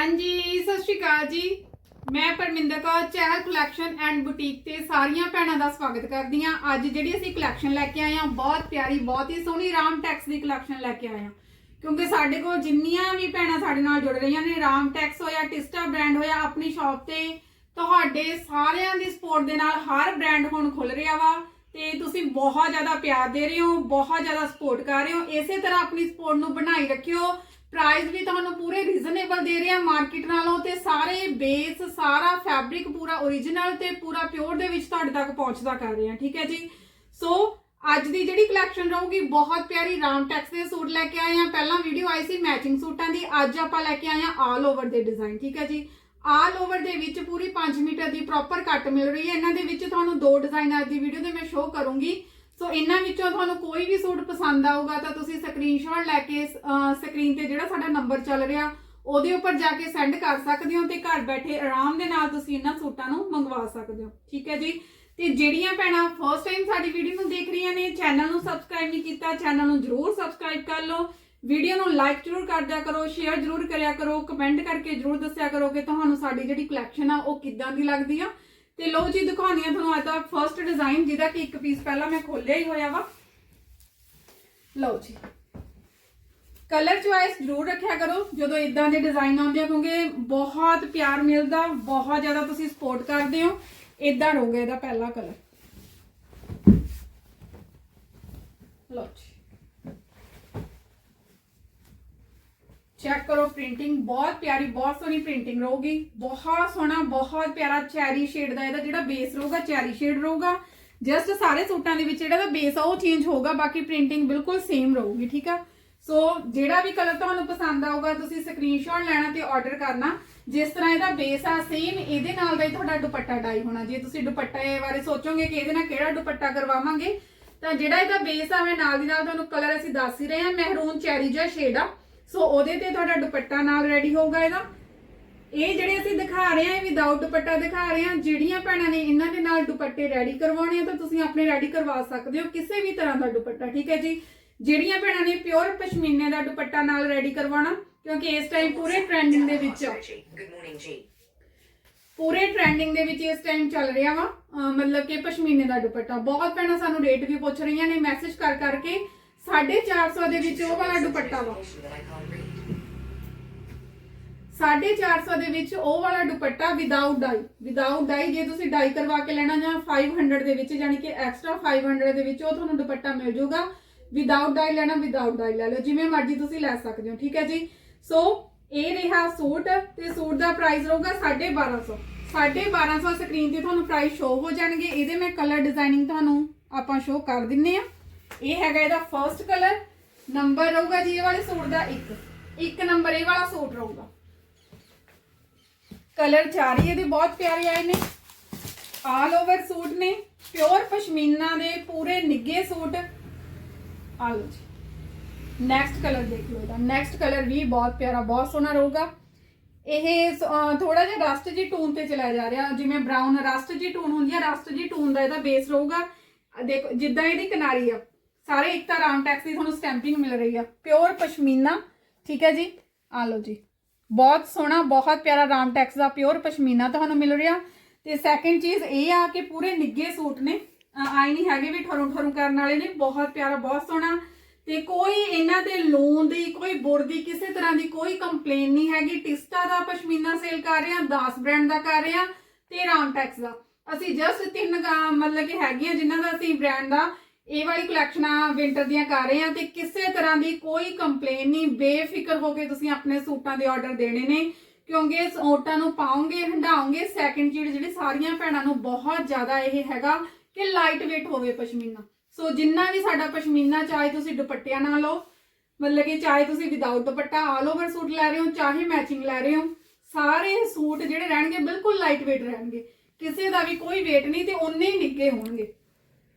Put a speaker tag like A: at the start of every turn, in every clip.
A: ਹਾਂਜੀ, ਸਤਿ ਸ਼੍ਰੀ ਅਕਾਲ ਜੀ। ਮੈਂ Parminder Kaur, Chahal collection and boutique ਤੇ ਸਾਰੀਆਂ ਭੈਣਾਂ ਦਾ ਸਵਾਗਤ ਕਰਦੀ ਹਾਂ। ਅੱਜ ਜਿਹੜੀ ਅਸੀਂ ਕਲੈਕਸ਼ਨ ਲੈ ਕੇ ਆਏ ਹਾਂ, ਬਹੁਤ ਪਿਆਰੀ, ਬਹੁਤ ਹੀ ਸੋਹਣੀ ਰਾਮ ਟੈਕਸ ਦੀ ਕਲੈਕਸ਼ਨ ਲੈ ਕੇ ਆਏ ਹਾਂ। ਕਿਉਂਕਿ ਸਾਡੇ ਕੋਲ ਜਿੰਨੀਆਂ ਵੀ ਭੈਣਾਂ ਸਾਡੇ ਨਾਲ ਜੁੜ ਰਹੀਆਂ ਨੇ ਰਾਮ ਟੈਕਸ ਹੋਇਆ, ਟਿਸਟਾ ਬ੍ਰਾਂਡ ਹੋਇਆ, ਆਪਣੀ ਸ਼ਾਪ ਤੇ ਤੁਹਾਡੇ ਸਾਰਿਆਂ ਦੀ ਸਪੋਰਟ ਦੇ ਨਾਲ ਹਰ ਬ੍ਰਾਂਡ ਹੁਣ ਖੁੱਲ ਰਿਹਾ ਵਾ ਤੇ ਤੁਸੀਂ ਬਹੁਤ ਜ਼ਿਆਦਾ ਪਿਆਰ ਦੇ ਰਹੇ ਹੋ, ਬਹੁਤ ਜ਼ਿਆਦਾ ਸਪੋਰਟ ਕਰ ਰਹੇ ਹੋ। ਇਸੇ ਤਰ੍ਹਾਂ ਆਪਣੀ ਸਪੋਰਟ ਨੂੰ ਬਣਾਈ ਰੱਖਿਓ। ਪ੍ਰਾਈਸ ਵੀ ਤੁਹਾਨੂੰ ਪੂਰੇ ਰੀਜ਼ਨੇਬਲ ਦੇ ਰਹੇ ਆ ਮਾਰਕੀਟ ਨਾਲੋਂ ਤੇ ਸਾਰੇ ਬੇਸ ਸਾਰਾ ਫੈਬਰਿਕ ਪੂਰਾ origignal ਤੇ ਪੂਰਾ ਪਿਓਰ ਦੇ ਵਿੱਚ ਤੁਹਾਡੇ ਤੱਕ ਪਹੁੰਚਦਾ ਕਰ ਰਹੇ ਆ ਠੀਕ ਹੈ ਜੀ? ਸੋ ਅੱਜ ਦੀ ਜਿਹੜੀ ਕਲੈਕਸ਼ਨ ਰਹੂਗੀ, ਬਹੁਤ ਪਿਆਰੀ ਰਾਮ ਟੈਕਸ ਦੇ ਸੂਟ ਲੈ ਕੇ ਆਏ ਆ ਪਹਿਲਾਂ ਵੀਡੀਓ ਆਈ ਸੀ ਮੈਚਿੰਗ ਸੂਟਾਂ ਦੀ, ਅੱਜ ਆਪਾਂ ਲੈ ਕੇ ਆਏ ਆ ਆਲ ਓਵਰ ਦੇ ਡਿਜ਼ਾਈਨ ਠੀਕ ਹੈ ਜੀ? ਆਲ ਓਵਰ ਦੇ ਵਿੱਚ ਪੂਰੀ 5 ਮੀਟਰ ਦੀ ਪ੍ਰੋਪਰ ਕੱਟ ਮਿਲ ਰਹੀ ਹੈ। ਇਹਨਾਂ ਦੇ ਵਿੱਚ ਤੁਹਾਨੂੰ ਦੋ ਡਿਜ਼ਾਈਨ ਅੱਜ ਦੀ ਵੀਡੀਓ ਦੇ ਮੈਂ ਸ਼ੋਅ ਕਰੂੰਗੀ। ਸੋ ਇਹਨਾਂ ਵਿੱਚੋਂ ਤੁਹਾਨੂੰ ਕੋਈ ਵੀ ਸੂਟ ਪਸੰਦ ਆਊਗਾ, ਤਾਂ ਤੁਸੀਂ ਸਕਰੀਨਸ਼ਾਟ ਲੈ ਕੇ ਸਕਰੀਨ ਤੇ ਜਿਹੜਾ ਸਾਡਾ ਨੰਬਰ ਚੱਲ ਰਿਹਾ, ਉਹਦੇ ਉੱਪਰ ਜਾ ਕੇ ਸੈਂਡ ਕਰ ਸਕਦੇ ਹੋ ਤੇ ਘਰ ਬੈਠੇ ਆਰਾਮ ਦੇ ਨਾਲ ਤੁਸੀਂ ਇਹਨਾਂ ਸੂਟਾਂ ਨੂੰ ਮੰਗਵਾ ਸਕਦੇ ਹੋ। ਠੀਕ ਹੈ ਜੀ? ਤੇ ਜਿਹੜੀਆਂ ਭੈਣਾਂ ਫਰਸਟ ਟਾਈਮ ਸਾਡੀ ਵੀਡੀਓ ਨੂੰ ਦੇਖ ਰਹੀਆਂ ਨੇ ਚੈਨਲ ਨੂੰ ਸਬਸਕ੍ਰਾਈਬ ਨਹੀਂ ਕੀਤਾ ਚੈਨਲ ਨੂੰ ਜਰੂਰ ਸਬਸਕ੍ਰਾਈਬ ਕਰ ਲਓ। ਵੀਡੀਓ ਨੂੰ ਲਾਈਕ ਜਰੂਰ ਕਰ ਦਿਆ ਕਰੋ ਸ਼ੇਅਰ ਜਰੂਰ ਕਰਿਆ ਕਰੋ ਕਮੈਂਟ ਕਰਕੇ ਜਰੂਰ ਦੱਸਿਆ ਕਰੋ ਕਿ ਤੁਹਾਨੂੰ ਸਾਡੀ ਜਿਹੜੀ ਕਲੈਕਸ਼ਨ ਆ, ਉਹ ਕਿੱਦਾਂ ਦੀ ਲੱਗਦੀ ਆ। ਤੇ ਲਓ ਜੀ ਦਿਖਾਉਣੀ ਆ ਤੁਹਾਨੂੰ ਅੱਜ ਦਾ ਫਰਸਟ ਡਿਜ਼ਾਈਨ ਜਿਹਦਾ ਕਿ ਇੱਕ ਪੀਸ ਪਹਿਲਾਂ ਮੈਂ ਖੋਲਿਆ ਹੀ ਹੋਇਆ ਵਾ। ਲਓ ਜੀ। ਕਲਰ ਚੁਆਇਸ ਜਰੂਰ ਰੱਖਿਆ ਕਰੋ, ਜਦੋਂ ਇਦਾਂ ਦੇ ਡਿਜ਼ਾਈਨ ਆਉਂਦੇ ਆ, ਕਿਉਂਕਿ ਬਹੁਤ ਪਿਆਰ ਮਿਲਦਾ, ਬਹੁਤ ਜ਼ਿਆਦਾ ਤੁਸੀਂ ਸਪੋਰਟ ਕਰਦੇ ਹੋ। ਇਦਾਂ ਰਹੂਗਾ ਇਹਦਾ ਪਹਿਲਾ ਕਲਰ ਲਓ ਜੀ। ਚੈੱਕ ਕਰੋ ਪ੍ਰਿੰਟਿੰਗ ਬਹੁਤ ਪਿਆਰੀ, ਬਹੁਤ ਸੋਹਣੀ ਪ੍ਰਿੰਟਿੰਗ ਰਹੂਗੀ। ਬਹੁਤ ਸੋਹਣਾ, ਬਹੁਤ ਪਿਆਰਾ ਚੈਰੀ ਸ਼ੇਡ ਦਾ ਇਹਦਾ ਜਿਹੜਾ ਬੇਸ ਰਹੂਗਾ ਚੈਰੀ ਸ਼ੇਡ ਰਹੂਗਾ। ਜਸਟ ਸਾਰੇ ਸੂਟਾਂ ਦੇ ਵਿੱਚ ਜਿਹੜਾ ਦਾ ਬੇਸ ਆ, ਉਹ ਚੇਂਜ ਹੋਊਗਾ, ਬਾਕੀ ਪ੍ਰਿੰਟਿੰਗ ਬਿਲਕੁਲ ਸੇਮ ਰਹੂਗੀ, ਠੀਕ ਆ? ਸੋ ਜਿਹੜਾ ਵੀ ਕਲਰ ਤੁਹਾਨੂੰ ਪਸੰਦ ਆਊਗਾ, ਤੁਸੀਂ ਸਕਰੀਨਸ਼ਾਟ ਲੈਣਾ ਤੇ ਆਰਡਰ ਕਰਨਾ। ਜਿਸ ਤਰ੍ਹਾਂ ਇਹਦਾ ਬੇਸ ਆ ਸੇਮ ਇਹਦੇ ਨਾਲ ਦਾ ਹੀ ਤੁਹਾਡਾ ਦੁਪੱਟਾ ਡਾਈ ਹੋਣਾ। ਜੇ ਤੁਸੀਂ ਦੁਪੱਟੇ ਬਾਰੇ ਸੋਚੋਗੇ ਕਿ ਇਹਦੇ ਨਾਲ ਕਿਹੜਾ ਦੁਪੱਟਾ ਕਰਵਾਵਾਂਗੇ, ਤਾਂ ਜਿਹੜਾ ਇਹਦਾ ਬੇਸ ਆ, ਮੈਂ ਨਾਲ ਦੀ ਨਾਲ ਤੁਹਾਨੂੰ ਕਲਰ ਅਸੀਂ ਦੱਸ ਹੀ ਰਹੇ ਹਾਂ ਮਹਿਰੂਨ ਚੈਰੀ ਜਿਹਾ ਸ਼ੇਡ ਆ। ਸੋ ਉਹਦੇ ਤੇ ਤੁਹਾਡਾ ਦੁਪੱਟਾ ਨਾਲ ਰੈਡੀ ਹੋਊਗਾ ਇਹਦਾ। ਇਹ ਜਿਹੜੇ ਅਸੀਂ ਦਿਖਾ ਰਹੇ ਹਾਂ ਇਹ ਵਿਦਆਊਟ ਦੁਪੱਟਾ ਦਿਖਾ ਰਹੇ ਹਾਂ ਜਿਹੜੀਆਂ ਭੈਣਾਂ ਨੇ ਇਹਨਾਂ ਦੇ ਨਾਲ ਦੁਪੱਟੇ ਰੈਡੀ ਕਰਵਾਉਣੇ ਆ ਤਾਂ ਤੁਸੀਂ ਆਪਣੇ ਰੈਡੀ ਕਰਵਾ ਸਕਦੇ ਹੋ ਕਿਸੇ ਵੀ ਤਰ੍ਹਾਂ ਦਾ ਦੁਪੱਟਾ ਠੀਕ ਹੈ ਜੀ? ਜਿਹੜੀਆਂ ਭੈਣਾਂ ਨੇ ਪਿਓਰ ਪਸ਼ਮੀਨੇ ਦਾ ਦੁਪੱਟਾ ਨਾਲ ਰੈਡੀ ਕਰਵਾਉਣਾ ਕਿਉਂਕਿ ਇਸ ਟਾਈਮ ਪੂਰੇ ਟ੍ਰੈਂਡਿੰਗ ਦੇ ਵਿੱਚ
B: Good morning, G.
A: ਪੂਰੇ ਟ੍ਰੈਂਡਿੰਗ ਦੇ ਵਿੱਚ ਇਸ ਟਾਈਮ ਚੱਲ ਰਿਹਾ ਵਾ ਮਤਲਬ ਕਿ ਪਸ਼ਮੀਨੇ ਦਾ ਦੁਪੱਟਾ। ਬਹੁਤ ਭੈਣਾਂ ਸਾਨੂੰ ਰੇਟ ਵੀ ਪੁੱਛ ਰਹੀਆਂ ਨੇ ਮੈਸੇਜ ਕਰ ਕਰਕੇ 450 ਦੇ ਵਿੱਚ ਉਹ ਵਾਲਾ ਦੁਪੱਟਾ ਵਾ।
B: That I can't
A: 450 ਦੇ ਵਿੱਚ ਉਹ ਵਾਲਾ dupatta without dye without dye ਜੇ ਤੁਸੀਂ ਡਾਈ ਕਰਵਾ ਕੇ ਲੈਣਾ ਜਾਂ 500 ਦੇ ਵਿੱਚ, ਯਾਨੀ ਕਿ ਐਕਸਟਰਾ 500 ਦੇ ਵਿੱਚ ਉਹ ਤੁਹਾਨੂੰ ਦੁਪੱਟਾ ਮਿਲ ਜਾਊਗਾ। ਵਿਦਆਊਟ ਡਾਈ ਲੈਣਾ ਵਿਦਆਊਟ ਡਾਈ ਲੈ ਲਓ। ਜਿਵੇਂ ਮਰਜ਼ੀ ਤੁਸੀਂ ਲੈ ਸਕਦੇ ਹੋ, ਠੀਕ ਹੈ ਜੀ? ਸੋ ਇਹ ਰਿਹਾ ਸੂਟ ਤੇ ਸੂਟ ਦਾ ਪ੍ਰਾਈਸ ਰਹੂਗਾ 1250 1250 ਸਕਰੀਨ ਤੇ ਤੁਹਾਨੂੰ ਪ੍ਰਾਈਸ ਸ਼ੋ ਹੋ ਜਾਣਗੇ। ਇਹਦੇ ਮੈਂ ਕਲਰ ਡਿਜ਼ਾਈਨਿੰਗ ਤੁਹਾਨੂੰ ਆਪਾਂ ਸ਼ੋ ਕਰ ਦਿੰਨੇ ਆ। ਇਹ ਹੈਗਾ ਇਹਦਾ ਫਰਸਟ ਕਲਰ ਨੰਬਰ ਰਹੂਗਾ ਜੀ ਇਹ ਵਾਲੇ ਸੂਟ ਦਾ ਇੱਕ। ਇੱਕ ਨੰਬਰ ਇਹ ਵਾਲਾ ਸੂਟ ਰਹੂਗਾ। ਕਲਰ ਚਾਰ ਇਹਦੇ ਬਹੁਤ ਪਿਆਰੇ ਆਏ ਨੇ। ਆਲ ਓਵਰ ਸੂਟ ਨੇ ਪਿਓਰ ਪਸ਼ਮੀਨਾ ਦੇ ਪੂਰੇ ਨਿੱਗੇ ਸੂਟ। ਆ ਲਓ ਜੀ। ਨੈਕਸਟ ਕਲਰ ਦੇਖ ਲਓ ਇਹਦਾ। ਨੈਕਸਟ ਕਲਰ ਵੀ ਬਹੁਤ ਪਿਆਰਾ, ਬਹੁਤ ਸੋਹਣਾ ਰਹੂਗਾ। ਇਹ ਥੋੜਾ ਜਿਹਾ ਰਸਟ ਜੀ ਟੂਨ ਤੇ ਚਲਾਇਆ ਜਾ ਰਿਹਾ। ਜਿਵੇਂ ਬ੍ਰਾਊਨ ਰਸਟ ਜੀ ਟੂਨ ਹੁੰਦੀ ਹੈ ਰਸਟ ਜੀ ਟੂਨ ਦਾ ਇਹਦਾ ਬੇਸ ਰਹੂਗਾ। ਦੇਖੋ, ਜਿੱਦਾਂ ਇਹਦੀ ਕਿਨਾਰੀ ਆ। ਸਾਰੇ ਇੱਕ ਤਾਂ ਰਾਮ ਟੈਕਸ ਦੀ ਤੁਹਾਨੂੰ ਸਟੈਂਪਿੰਗ ਮਿਲ ਰਹੀ ਆ ਪਿਓਰ ਪਸ਼ਮੀਨਾ ਠੀਕ ਹੈ ਜੀ? ਆ ਲਓ ਜੀ। ਬਹੁਤ ਸੋਹਣਾ ਬਹੁਤ ਪਿਆਰਾ ਰਾਮ ਟੈਕਸ ਦਾ ਪਿਓਰ ਪਸ਼ਮੀਨਾ ਤੁਹਾਨੂੰ ਮਿਲ ਰਿਹਾ। ਤੇ ਸੈਕੰਡ ਚੀਜ਼ ਇਹ ਆ ਕਿ ਪੂਰੇ ਨਿੱਗੇ ਸੂਟ ਨੇ। ਅ, ਆਈ ਨਹੀਂ ਹੈਗੇ ਵੀ ਠਰੂ ਠਰੂ ਕਰਨ ਵਾਲੇ ਨੇ। ਬਹੁਤ ਪਿਆਰਾ ਬਹੁਤ ਸੋਹਣਾ। ਤੇ ਕੋਈ ਇਹਨਾਂ ਦੇ ਲੋਨ ਦੀ ਕੋਈ ਬੁਰ ਦੀ ਕਿਸੇ ਤਰ੍ਹਾਂ ਦੀ ਕੋਈ ਕੰਪਲੇਨ ਨਹੀਂ ਹੈਗੀ। ਟਿਸਟਾ ਦਾ ਪਸ਼ਮੀਨਾ ਸੇਲ ਕਰ ਰਹੇ ਆ 10 ਬ੍ਰਾਂਡ ਦਾ ਕਰ ਰਹੇ ਆ ਤੇ ਰਾਮ ਟੈਕਸ ਦਾ। ਅਸੀਂ ਜਸਟ ਤਿੰਨ ਮਤਲਬ ਕਿ ਹੈਗੀਆਂ ਜਿਨ੍ਹਾਂ ਦਾ ਅਸੀਂ ਬ੍ਰਾਂਡ ਦਾ ਇਹ ਵਾਲੀ ਕਲੈਕਸ਼ਨਾਂ ਵਿੰਟਰ ਦੀਆਂ ਕਰ ਰਹੇ ਆ ਤੇ ਕਿਸੇ ਤਰ੍ਹਾਂ ਦੀ ਕੋਈ ਕੰਪਲੇਨ ਨਹੀਂ, ਬੇਫਿਕਰ ਹੋ ਕੇ ਤੁਸੀਂ ਆਪਣੇ ਸੂਟਾਂ ਦੇ ਆਰਡਰ ਦੇਣੇ ਨੇ, ਕਿਉਂਕਿ ਸੂਟਾਂ ਨੂੰ ਪਾਉਂਗੇ ਹੰਡਾਉਂਗੇ ਸੈਕਿੰਡ ਚੀਜ਼ ਜਿਹੜੀ ਸਾਰੀਆਂ ਭੈਣਾਂ ਨੂੰ ਬਹੁਤ ਜ਼ਿਆਦਾ ਇਹ ਹੈਗਾ ਕਿ ਲਾਈਟ weight ਹੋਵੇ ਪਸ਼ਮੀਨਾ। ਸੋ ਜਿੰਨਾ ਵੀ ਸਾਡਾ ਪਸ਼ਮੀਨਾ, ਚਾਹੇ ਤੁਸੀਂ ਦੁਪੱਟਿਆਂ ਨਾਲ ਲਓ, ਮਤਲਬ ਕਿ ਚਾਹੇ ਤੁਸੀਂ without dupatta all over suit ਲੈ ਰਹੇ ਹੋ, ਚਾਹੇ ਮੈਚਿੰਗ ਲੈ ਰਹੇ ਹੋ, ਸਾਰੇ ਸੂਟ ਜਿਹੜੇ ਰਹਿਣਗੇ ਬਿਲਕੁਲ ਲਾਈਟ weight ਰਹਿਣਗੇ। ਕਿਸੇ ਦਾ ਵੀ ਕੋਈ weight ਨਹੀਂ ਤੇ ਉਨੇ ਹੀ ਨਿੱਘੇ ਹੋਣਗੇ।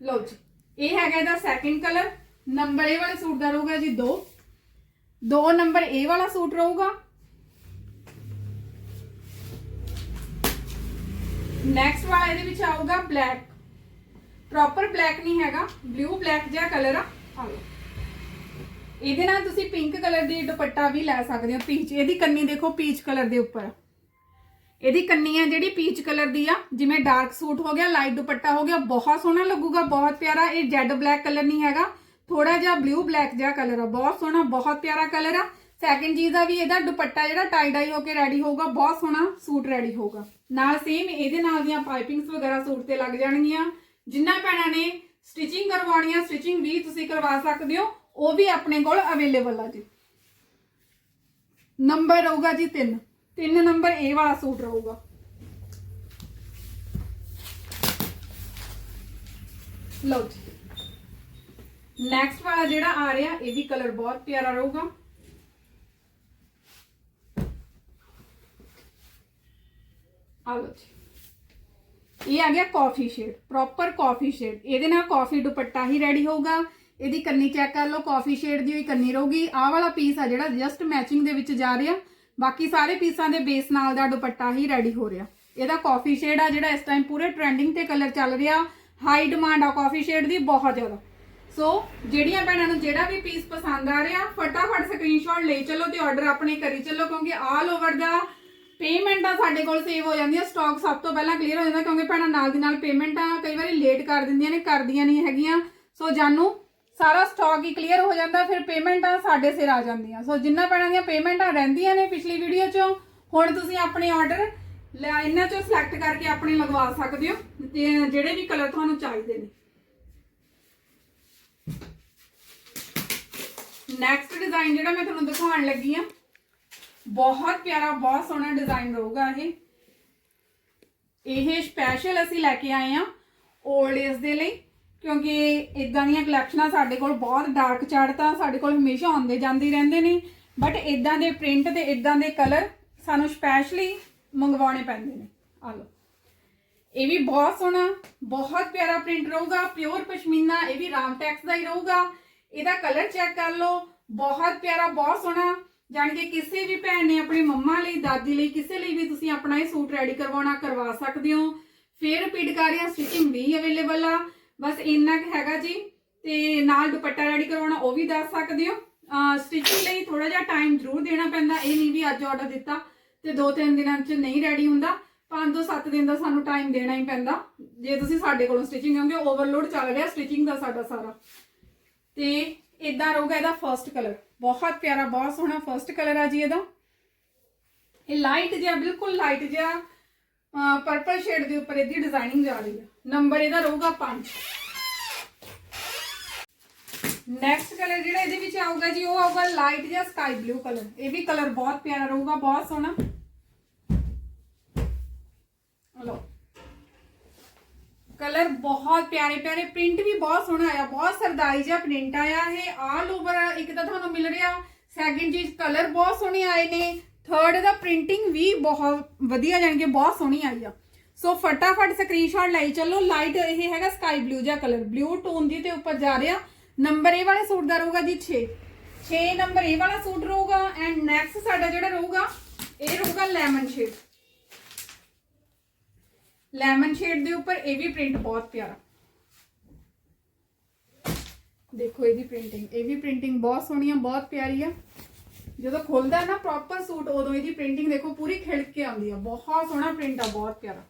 A: ਲਓ ਜੀ। ਇਹ ਹੈਗਾ ਇਹਦਾ ਸੈਕਿੰਡ ਕਲਰ ਨੰਬਰ ਇਹ ਵਾਲੇ ਸੂਟ ਦਾ ਰਹੂਗਾ ਜੀ 2 2 ਨੰਬਰ ਇਹ ਵਾਲਾ ਸੂਟ ਰਹੂਗਾ। ਨੈਕਸਟ ਵਾਲਾ ਇਹਦੇ ਵਿੱਚ ਆਊਗਾ ਬਲੈਕ ਪ੍ਰੋਪਰ ਬਲੈਕ ਨਹੀਂ ਹੈਗਾ ਬਲੂ ਬਲੈਕ ਜਿਹਾ ਕਲਰ ਆ। ਆ ਇਹਦੇ ਨਾਲ ਤੁਸੀਂ ਪਿੰਕ ਕਲਰ ਦੀ ਦੁਪੱਟਾ ਵੀ ਲੈ ਸਕਦੇ ਹੋ ਪੀਚ ਇਹਦੀ ਕੰਨੀ ਦੇਖੋ ਪੀਚ ਕਲਰ ਦੇ ਉੱਪਰ। ਇਹਦੀ ਕੰਨੀ ਆ ਜਿਹੜੀ ਪੀਚ ਕਲਰ ਦੀ ਆ, ਜਿਵੇਂ ਡਾਰਕ ਸੂਟ ਹੋ ਗਿਆ ਲਾਈਟ ਦੁਪੱਟਾ ਹੋ ਗਿਆ, ਬਹੁਤ ਸੋਹਣਾ ਲੱਗੂਗਾ, ਬਹੁਤ ਪਿਆਰਾ, ਇਹ ਜੈਡ ਬਲੈਕ ਕਲਰ ਨਹੀਂ ਹੈਗਾ ਥੋੜਾ ਜਿਹਾ ਬਲੂ ਬਲੈਕ ਜਿਹਾ ਕਲਰ ਆ, ਬਹੁਤ ਸੋਹਣਾ, ਬਹੁਤ ਪਿਆਰਾ ਕਲਰ ਆ। ਸੈਕਿੰਡ ਚੀਜ਼ ਦਾ ਵੀ ਇਹਦਾ ਦੁਪੱਟਾ ਜਿਹੜਾ ਟਾਈ ਡਾਈ ਹੋ ਕੇ ਰੈਡੀ ਹੋਊਗਾ, ਬਹੁਤ ਸੋਹਣਾ ਸੂਟ ਰੈਡੀ ਹੋਊਗਾ। ਨਾਲ ਸੇਮ ਇਹਦੇ ਨਾਲ ਦੀਆਂ ਪਾਈਪਿੰਗਸ ਵਗੈਰਾ ਸੂਟ ਤੇ ਲੱਗ ਜਾਣਗੀਆਂ। ਜਿੰਨਾ ਭੈਣਾਂ ਨੇ ਸਟਿਚਿੰਗ ਕਰਵਾਉਣੀ ਆ ਸਟਿਚਿੰਗ ਵੀ ਤੁਸੀਂ ਕਰਵਾ ਸਕਦੇ ਹੋ, ਉਹ ਵੀ ਆਪਣੇ ਕੋਲ ਅਵੇਲੇਬਲ ਆ ਜੀ। ਨੰਬਰ ਰਹੂਗਾ ਜੀ 3 ਤਿੰਨ ਨੰਬਰ ਇਹ ਵਾਲਾ ਸੂਟ ਰਹੂਗਾ ਲਓ ਜੀ ਨੈਕਸਟ ਵਾਲਾ ਜਿਹੜਾ ਆ ਰਿਹਾ ਇਹ ਵੀ ਕਲਰ ਬਹੁਤ ਪਿਆਰਾ ਰਹੂਗਾ ਆ ਲਓ ਜੀ ਇਹ ਆ ਗਿਆ coffee shade proper coffee shade ਇਹਦੇ ਨਾਲ ਕਾਫੀ ਦੁਪੱਟਾ ਹੀ ਰੈਡੀ ਹੋਊਗਾ ਇਹਦੀ ਕੰਨੀ ਚੈੱਕ ਕਰ ਲਓ ਕਾਫੀ ਸ਼ੇਡ ਦੀ ਹੋਈ ਕੰਨੀ ਰਹੂਗੀ ਆਹ ਵਾਲਾ ਪੀਸ ਆ ਜਿਹੜਾ ਜਸਟ ਮੈਚਿੰਗ ਦੇ ਵਿੱਚ ਜਾ ਰਿਹਾ ਬਾਕੀ ਸਾਰੇ ਪੀਸਾਂ ਦੇ ਬੇਸ ਨਾਲ ਦਾ ਦੁਪੱਟਾ ਹੀ ਰੈਡੀ ਹੋ ਰਿਹਾ। ਇਹਦਾ ਕਾਫੀ ਸ਼ੇਡ ਆ ਜਿਹੜਾ ਇਸ ਟਾਈਮ ਪੂਰੇ ਟ੍ਰੈਂਡਿੰਗ ਤੇ ਕਲਰ ਚੱਲ ਰਿਹਾ। ਹਾਈ ਡਿਮਾਂਡ ਆ ਕਾਫੀ ਸ਼ੇਡ ਦੀ ਬਹੁਤ ਜ਼ਿਆਦਾ। ਸੋ ਜਿਹੜੀਆਂ ਭੈਣਾਂ ਨੂੰ ਜਿਹੜਾ ਵੀ ਪੀਸ ਪਸੰਦ ਆ ਰਿਹਾ, ਫਟਾਫਟ ਸਕਰੀਨਸ਼ਾਟ ਲੈ ਚਲੋ ਤੇ ਆਰਡਰ ਆਪਣੇ ਕਰੀ ਚਲੋ ਕਿਉਂਕਿ ਆਲ ਓਵਰ ਦਾ ਪੇਮੈਂਟ ਆ ਸਾਡੇ ਕੋਲ ਸੇਵ ਹੋ ਜਾਂਦੀ ਹੈ ਸਟਾਕ ਸਭ ਤੋਂ ਪਹਿਲਾਂ ਕਲੀਅਰ ਹੋ ਜਾਂਦਾ ਕਿਉਂਕਿ ਭੈਣਾਂ ਨਾਲ ਦੀ ਨਾਲ ਪੇਮੈਂਟਾਂ ਕਈ ਵਾਰੀ ਲੇਟ ਕਰ ਦਿੰਦੀਆਂ ਨੇ, ਕਰਦੀਆਂ ਨਹੀਂ ਹੈਗੀਆਂ। ਸੋ ਜਾਨੂੰ ਸਾਰਾ ਸਟਾਕ ਹੀ ਕਲੀਅਰ ਹੋ ਜਾਂਦਾ, ਫਿਰ ਪੇਮੈਂਟਾਂ ਸਾਡੇ ਸਿਰ ਆ ਜਾਂਦੀਆਂ। ਸੋ ਜਿੰਨਾ ਭੈਣਾਂ ਦੀਆਂ ਪੇਮੈਂਟਾਂ ਰਹਿੰਦੀਆਂ ਨੇ ਪਿਛਲੀ ਵੀਡੀਓ 'ਚੋਂ। ਹੁਣ ਤੁਸੀਂ ਆਪਣੇ ਆਰਡਰ ਇਹਨਾਂ 'ਚੋਂ ਸਿਲੈਕਟ ਕਰਕੇ ਆਪਣੇ ਲਗਵਾ ਸਕਦੇ ਹੋ। ਜਿਹੜੇ ਵੀ ਕਲਰ ਤੁਹਾਨੂੰ ਚਾਹੀਦੇ ਨੇ। ਨੈਕਸਟ ਡਿਜ਼ਾਈਨ ਜਿਹੜਾ ਮੈਂ ਤੁਹਾਨੂੰ ਦਿਖਾਉਣ ਲੱਗੀ ਆ ਬਹੁਤ ਪਿਆਰਾ, ਬਹੁਤ ਸੋਹਣਾ ਡਿਜ਼ਾਈਨ ਰਹੂਗਾ ਇਹ। ਇਹ ਸਪੈਸ਼ਲ ਅਸੀਂ ਲੈ ਕੇ ਆਏ ਆ 올ਡ ਏਜ ਦੇ ਲਈ। ਕਿਉਂਕਿ ਇਦਾਂ ਦੀਆਂ ਕਲੈਕਸ਼ਨਾਂ ਸਾਡੇ ਕੋਲ ਬਹੁਤ ਡਾਰਕ ਚਾਰਟ ਤਾਂ ਸਾਡੇ ਕੋਲ ਹਮੇਸ਼ਾ ਆਉਂਦੇ ਜਾਂਦੇ ਰਹਿੰਦੇ ਨੇ ਬਟ ਇਦਾਂ ਦੇ ਪ੍ਰਿੰਟ ਤੇ ਇਦਾਂ ਦੇ ਕਲਰ ਸਾਨੂੰ ਸਪੈਸ਼ਲੀ ਮੰਗਵਾਉਣੇ ਪੈਂਦੇ ਨੇ। ਆ ਲਓ। ਇਹ ਵੀ ਬਹੁਤ ਸੋਹਣਾ, ਬਹੁਤ ਪਿਆਰਾ ਪ੍ਰਿੰਟ ਰਹੂਗਾ ਪਿਓਰ ਪਸ਼ਮੀਨਾ, ਇਹ ਵੀ ਰਾਮ ਟੈਕਸ ਦਾ ਹੀ ਰਹੂਗਾ। ਇਹਦਾ ਕਲਰ ਚੈੱਕ ਕਰ ਲਓ, ਬਹੁਤ ਪਿਆਰਾ, ਬਹੁਤ ਸੋਹਣਾ। ਜਾਣ ਕੇ ਕਿਸੇ ਵੀ ਭੈਣ ਨੇ ਆਪਣੀ ਮੰਮਾ ਲਈ, ਦਾਦੀ ਲਈ, ਕਿਸੇ ਲਈ ਵੀ ਤੁਸੀਂ ਆਪਣਾ ਇਹ ਸੂਟ ਰੈਡੀ ਕਰਵਾਉਣਾ ਕਰਵਾ ਸਕਦੇ ਹੋ। ਫਿਰ ਪਿਡਕਾਰੀਆਂ ਸਟਿਚਿੰਗ ਵੀ ਅਵੇਲੇਬਲ ਆ। ਬਸ ਇੰਨਾ ਕੁ ਹੈਗਾ ਜੀ, ਤੇ ਨਾਲ ਦੁਪੱਟਾ ਰੈਡੀ ਕਰਵਾਉਣਾ, ਉਹ ਵੀ ਦੱਸ ਸਕਦੇ ਹੋ। ਸਟਿਚਿੰਗ ਲਈ ਥੋੜਾ ਜਿਹਾ ਟਾਈਮ ਜ਼ਰੂਰ ਦੇਣਾ ਪੈਂਦਾ, ਇਹ ਨਹੀਂ ਵੀ ਅੱਜ ਆਰਡਰ ਦਿੱਤਾ ਤੇ ਦੋ ਤਿੰਨ ਦਿਨਾਂ 'ਚ ਨਹੀਂ ਰੈਡੀ ਹੁੰਦਾ। 5 ਤੋਂ 7 ਦਿਨ ਦਾ ਸਾਨੂੰ ਟਾਈਮ ਦੇਣਾ ਹੀ ਪੈਂਦਾ। ਜੇ ਤੁਸੀਂ ਸਾਡੇ ਕੋਲੋਂ ਸਟਿਚਿੰਗ ਕਿਉਂਕਿ ਓਵਰਲੋਡ ਚੱਲ ਰਿਹਾ ਸਟਿਚਿੰਗ ਦਾ ਸਾਡਾ ਸਾਰਾ। ਤੇ ਇਦਾਂ ਰਹੂਗਾ ਇਹਦਾ ਫਰਸਟ ਕਲਰ ਬਹੁਤ ਪਿਆਰਾ, ਬਹੁਤ ਸੋਹਣਾ ਫਰਸਟ ਕਲਰ ਆ ਜੀ ਇਹਦਾ। ਇਹ ਲਾਈਟ ਜਿਹਾ, ਬਿਲਕੁਲ ਲਾਈਟ ਜਿਹਾ ਪਰਪਲ ਸ਼ੇਡ ਦੇ ਉੱਪਰ ਇਹਦੀ ਡਿਜ਼ਾਈਨਿੰਗ ਜਾ ਰਹੀ ਹੈ ਨੰਬਰ ਇਹਦਾ ਰਹੂਗਾ 5 ਨੈਕਸਟ ਕਲਰ ਜਿਹੜਾ ਇਹਦੇ ਵਿੱਚ ਆਊਗਾ ਜੀ, ਉਹ ਆਊਗਾ ਲਾਈਟ ਜਿਹਾ ਸਕਾਈ ਬਲੂ ਕਲਰ ਇਹ ਵੀ ਕਲਰ ਬਹੁਤ ਪਿਆਰਾ ਰਹੂਗਾ, ਬਹੁਤ ਸੋਹਣਾ। ਲੋ ਕਲਰ ਬਹੁਤ ਪਿਆਰੇ ਪਿਆਰੇ। ਪ੍ਰਿੰਟ ਵੀ ਬਹੁਤ ਸੋਹਣਾ ਆਇਆ, ਬਹੁਤ ਸਰਦਾਈ ਜਿਹਾ ਪ੍ਰਿੰਟ ਆਇਆ ਇਹ। ਆਲ ਓਵਰ ਇੱਕ ਤਾਂ ਤੁਹਾਨੂੰ ਮਿਲ ਰਿਹਾ। ਸੈਕਿੰਡ ਚੀਜ਼ ਕਲਰ ਬਹੁਤ ਸੋਹਣੇ ਆਏ ਨੇ। ਥਰਡ ਦਾ ਪ੍ਰਿੰਟਿੰਗ ਵੀ ਬਹੁਤ ਵਧੀਆ ਜਾਣੀ ਕਿ ਬਹੁਤ ਸੋਹਣੀ ਆਈ ਆ ਸੋ ਫਟਾਫਟ ਸਕਰੀਨਸ਼ਾਟ ਲਈ ਚੱਲੋ ਲਾਈਟ ਇਹ ਹੈਗਾ ਸਕਾਈ ਬਲੂ ਜਿਹਾ ਕਲਰ ਬਲੂ ਟੋਨ ਦੀ ਤੇ ਉੱਪਰ ਜਾ ਰਿਹਾ ਨੰਬਰ ਇਹ ਵਾਲੇ ਸੂਟ ਦਾ ਰਹੂਗਾ ਜੀ 6 6 ਨੰਬਰ ਇਹ ਵਾਲਾ ਸੂਟ ਰਹੂਗਾ ਐਂਡ ਨੈਕਸਟ ਸਾਡਾ ਜਿਹੜਾ ਰਹੂਗਾ ਇਹ ਰਹੂਗਾ ਲੈਮਨ ਸ਼ੇਡ ਲੈਮਨ ਸ਼ੇਡ ਦੇ ਉੱਪਰ ਇਹ ਵੀ ਪ੍ਰਿੰਟ ਬਹੁਤ ਪਿਆਰਾ ਦੇਖੋ ਇਹਦੀ ਪ੍ਰਿੰਟਿੰਗ ਇਹ ਵੀ ਪ੍ਰਿੰਟਿੰਗ ਬਹੁਤ ਸੋਹਣੀ ਆ ਬਹੁਤ ਪਿਆਰੀ ਆ ਜਦੋਂ ਖੁੱਲਦਾ ਨਾ ਪ੍ਰੋਪਰ ਸੂਟ, ਉਦੋਂ ਇਹਦੀ ਪ੍ਰਿੰਟਿੰਗ ਦੇਖੋ, ਪੂਰੀ ਖਿੜਕ ਕੇ ਆਉਂਦੀ ਆ। ਬਹੁਤ ਸੋਹਣਾ ਪ੍ਰਿੰਟ ਆ, ਬਹੁਤ ਪਿਆਰਾ।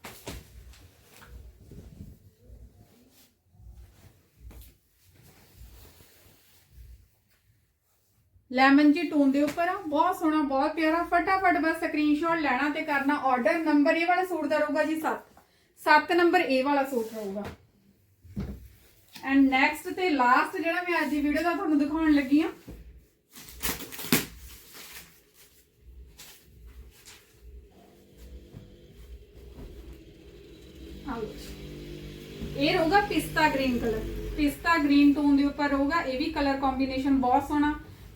A: ਲੈਮਨ ਜੀ ਟੋਨ ਦੇ ਉੱਪਰ ਆ, ਬਹੁਤ ਸੋਹਣਾ, ਬਹੁਤ ਪਿਆਰਾ। ਫਟਾਫਟ ਬਸ ਸਕਰੀਨਸ਼ਾਟ ਲੈਣਾ ਤੇ ਕਰਨਾ ਆਰਡਰ ਨੰਬਰ ਇਹ ਵਾਲਾ ਸੂਟ ਦਾ ਰਹੂਗਾ ਜੀ 7 7 ਨੰਬਰ ਇਹ ਵਾਲਾ ਸੂਟ ਰਹੂਗਾ। ਐਂਡ ਨੈਕਸਟ ਤੇ ਲਾਸਟ ਜਿਹੜਾ ਮੈਂ ਅੱਜ ਦੀ ਵੀਡੀਓ ਦਾ ਤੁਹਾਨੂੰ ਦਿਖਾਉਣ ਲੱਗੀ ਆ ਪਿਸਤਾ ਗ੍ਰੀਨ ਕਲਰ ਪਿਸਤਾ ਗ੍ਰੀਨ ਟੋਨ ਦੇ ਉੱਪਰ ਰਹੂਗਾ, ਇਹ ਵੀ ਕਲਰ ਕੰਬੀਨੇਸ਼ਨ ਬਹੁਤ ਸੋਹਣਾ।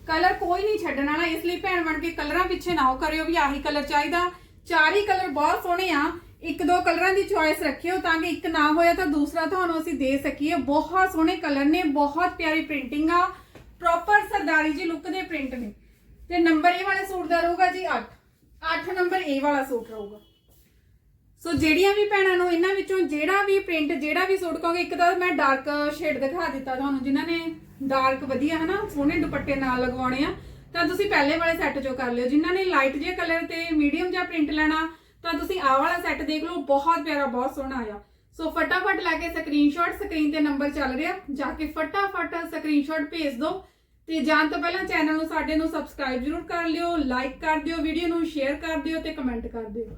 A: ਕਲਰ ਕੋਈ ਨਹੀਂ ਛੱਡਣ ਵਾਲਾ, ਇਸ ਲਈ ਭੈਣ ਬਣ ਕੇ ਕਲਰਾਂ ਪਿੱਛੇ ਨਾ ਹੋ ਕਰਿਓ ਵੀ ਆਹੀ ਕਲਰ ਚਾਹੀਦਾ। ਚਾਰ ਹੀ ਕਲਰ ਬਹੁਤ ਸੋਹਣੇ ਆ, ਇੱਕ ਦੋ ਕਲਰਾਂ ਦੀ ਚੁਆਇਸ ਰੱਖਿਓ ਤਾਂ ਕਿ ਇੱਕ ਨਾ ਹੋਇਆ ਤਾਂ ਦੂਸਰਾ ਤੁਹਾਨੂੰ ਅਸੀਂ ਦੇ ਸਕੀਏ। ਬਹੁਤ ਸੋਹਣੇ ਕਲਰ ਨੇ, ਬਹੁਤ ਪਿਆਰੀ ਪ੍ਰਿੰਟਿੰਗ ਆ। ਪ੍ਰੋਪਰ ਸਰਦਾਰੀ ਜੀ ਲੁੱਕ ਦੇ ਪ੍ਰਿੰਟ ਨੇ। ਤੇ ਨੰਬਰ ਇਹ ਵਾਲੇ ਸੂਟ ਦਾ ਰਹੂਗਾ ਜੀ 8 8 ਨੰਬਰ ਇਹ ਵਾਲਾ ਸੂਟ ਰਹੂਗਾ। ਸੋ ਜਿਹੜੀਆਂ ਵੀ ਭੈਣਾਂ ਨੂੰ ਇਹਨਾਂ ਵਿੱਚੋਂ ਜਿਹੜਾ ਵੀ ਪ੍ਰਿੰਟ ਜਿਹੜਾ ਵੀ ਸੂਟ ਕਹੋਗੇ, ਇੱਕ ਤਾਂ ਮੈਂ ਡਾਰਕ ਸ਼ੇਡ ਦਿਖਾ ਦਿੱਤਾ ਤੁਹਾਨੂੰ, ਜਿਨ੍ਹਾਂ ਨੇ ਡਾਰਕ ਵਧੀਆ ਹਨਾ, ਸੋਹਣੇ ਦੁਪੱਟੇ ਨਾਲ ਲਗਵਾਉਣੇ ਆ, ਤਾਂ ਤੁਸੀਂ ਪਹਿਲੇ ਵਾਲੇ ਸੈੱਟ ਚੋਂ ਕਰ ਲਿਓ। ਜਿਨ੍ਹਾਂ ਨੇ ਲਾਈਟ ਜਿਹਾ ਕਲਰ ਤੇ ਮੀਡੀਅਮ ਜਿਹਾ ਪ੍ਰਿੰਟ ਲੈਣਾ, ਤਾਂ ਤੁਸੀਂ ਆਹ ਵਾਲਾ ਸੈੱਟ ਦੇਖ ਲਓ, ਬਹੁਤ ਪਿਆਰਾ, ਬਹੁਤ ਸੋਹਣਾ ਆਇਆ। ਸੋ ਫਟਾਫਟ ਲੈ ਕੇ ਸਕਰੀਨਸ਼ਾਟ ਸਕਰੀਨ ਤੇ ਨੰਬਰ ਚੱਲ ਰਿਹਾ, ਜਾ ਕੇ ਫਟਾਫਟ ਸਕਰੀਨਸ਼ਾਟ ਭੇਜ ਦਿਓ। ਤੇ ਜਾਣ ਤੋਂ ਪਹਿਲਾਂ ਚੈਨਲ ਨੂੰ, ਸਾਡੇ ਨੂੰ ਸਬਸਕ੍ਰਾਈਬ ਜ਼ਰੂਰ ਕਰ ਲਿਓ ਲਾਈਕ ਕਰ ਦਿਓ ਵੀਡੀਓ ਨੂੰ ਸ਼ੇਅਰ ਕਰ ਦਿਓ ਤੇ ਕਮੈਂਟ ਕਰ ਦਿਓ।